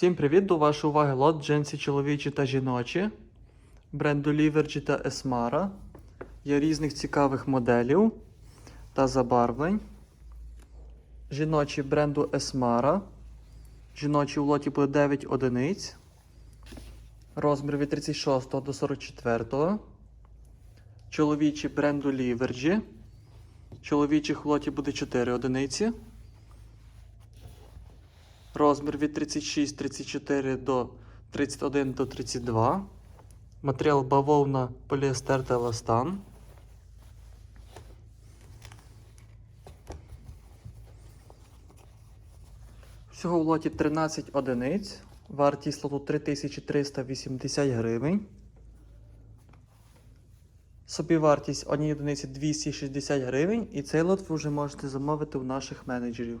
Всім привіт! До вашої уваги лот джинсі чоловічі та жіночі. Бренду Livergy та Esmara. Є різних цікавих моделів та забарвлень. Жіночі бренду Esmara. Жіночі в лоті буде 9 одиниць. Розмір від 36 до 44. Чоловічі бренду Livergy. Чоловічих в лоті буде 4 одиниці. Розмір від 36-34 до 31 до 32. Матеріал бавовна, поліестер та еластан. Всього в лоті 13 одиниць. Вартість лоту 3380 гривень. Собівартість однієї одиниці 260 гривень. І цей лот ви вже можете замовити у наших менеджерів.